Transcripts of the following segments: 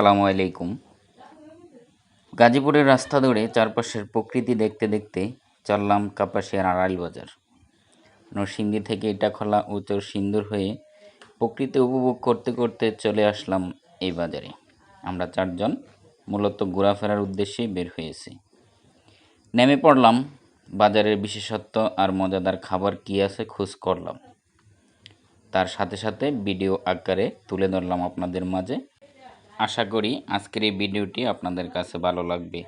আসসালামু আলাইকুম। গাজীপুরের রাস্তা ধরে চারপাশের প্রকৃতি দেখতে দেখতে চললাম কাপাসিয়ার আড়াইল বাজার। নরসিংদী থেকে ইটাখলা ও সিন্দুর হয়ে প্রকৃতি উপভোগ করতে করতে চলে আসলাম এই বাজারে। আমরা চারজন মূলত ঘোরাফেরার উদ্দেশ্যেই বের হয়েছি। নেমে পড়লাম, বাজারের বিশেষত্ব আর মজাদার খাবার কী আছে খোঁজ করলাম। তার সাথে সাথে ভিডিও আকারে তুলে ধরলাম আপনাদের মাঝে। আশা করি আজকের এই ভিডিওটি আপনাদের কাছে ভালো লাগবে।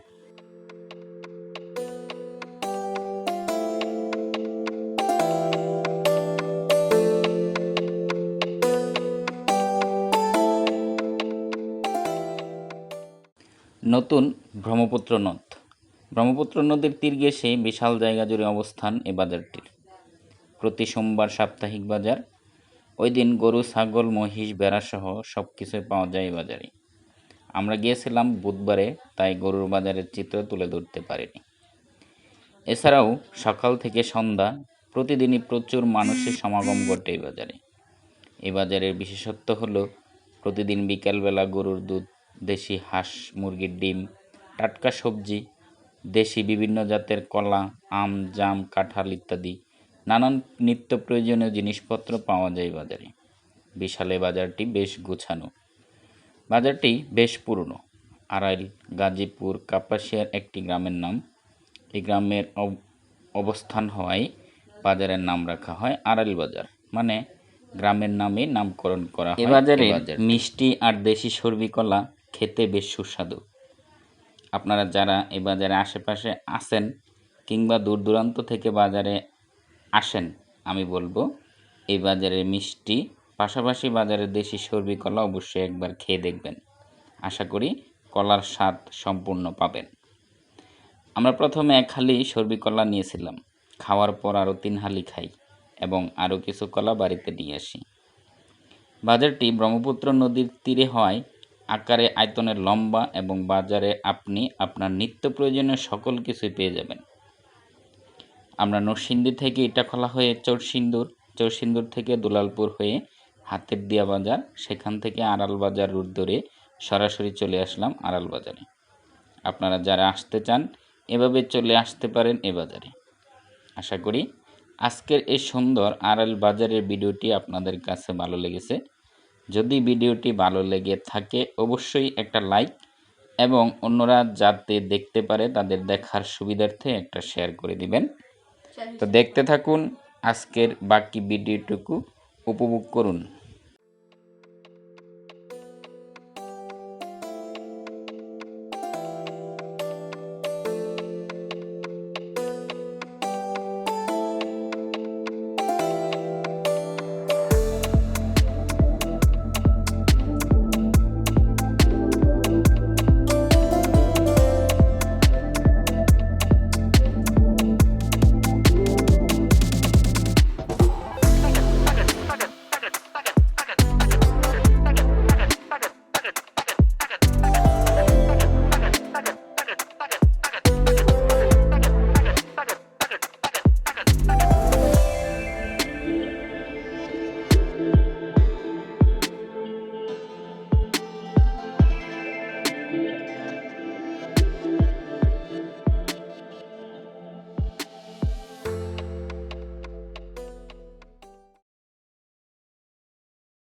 নতুন ব্রহ্মপুত্র নদ। ব্রহ্মপুত্র নদীর তীর ঘেঁষে বিশাল জায়গা জুড়ে অবস্থান এ বাজারটির। প্রতি সোমবার সাপ্তাহিক বাজার। ওই দিন গরু, ছাগল, মহিষ বেড়াসহ সব কিছুই পাওয়া যায় বাজারে। আমরা গিয়েছিলাম বুধবারে, তাই গরুর বাজারের চিত্র তুলে ধরতে পারিনি। এছাড়াও সকাল থেকে সন্ধ্যা প্রতিদিনই প্রচুর মানুষের সমাগম ঘটে এই বাজারে। এই বাজারের বিশেষত্ব হলো প্রতিদিন বিকেলবেলা গরুর দুধ, দেশি হাঁস, মুরগির ডিম, টাটকা সবজি, দেশি বিভিন্ন জাতের কলা, আম, জাম, কাঁঠাল ইত্যাদি নানান নিত্য প্রয়োজনীয় জিনিসপত্র পাওয়া যায় বাজারে। বিশাল বাজারটি বেশ গোছানো। বাজারটি বেশ পুরনো। আড়াইল গাজীপুর কাপাসিয়ার একটি গ্রামের নাম। এই গ্রামের অব- অবস্থান হওয়ায় বাজারের নাম রাখা হয় আড়াইল বাজার। মানে গ্রামের নামে নামকরণ করা হয় বাজারে। মিষ্টি আর দেশি সর্বি কলা খেতে বেশ সুস্বাদু। আপনারা যারা এই বাজারে আশেপাশে আসেন কিংবা দূর দূরান্ত থেকে বাজারে আসেন আমি বলব এই বাজারের মিষ্টি পাশাপাশি বাজারের দেশি সর্বি কলা অবশ্যই একবার খেয়ে দেখবেন। আশা করি কলার স্বাদ সম্পূর্ণ পাবেন। আমরা প্রথমে এক হালি সর্বি কলা নিয়েছিলাম। খাওয়ার পর আরও তিন হালি খাই এবং আরও কিছু কলা বাড়িতে নিয়ে আসি। বাজারটি ব্রহ্মপুত্র নদীর তীরে হওয়ায় আকারে আয়তনের লম্বা এবং বাজারে আপনি আপনার নিত্য প্রয়োজনীয় সকল কিছুই পেয়ে যাবেন। আমরা নরসিংদী থেকে ইটাখলা হয়ে চরসিন্দুর চরসিন্দুর থেকে দুলালপুর হয়ে হাতের দিয়া বাজার। সেখান থেকে আড়াল বাজার রুট ধরে সরাসরি চলে আসলাম আড়াল বাজারে। আপনারা যারা আসতে চান এভাবে চলে আসতে পারেন এ বাজারে। আশা করি আজকের এই সুন্দর আড়াল বাজারের ভিডিওটি আপনাদের কাছে ভালো লেগেছে। যদি ভিডিওটি ভালো লেগে থাকে অবশ্যই একটা লাইক এবং অন্যরা যাতে দেখতে পারে তাদের দেখার সুবিধার্থে একটা শেয়ার করে দিবেন। তো দেখতে থাকুন আজকের বাকি ভিডিওটুকু। উপভোগ করুন।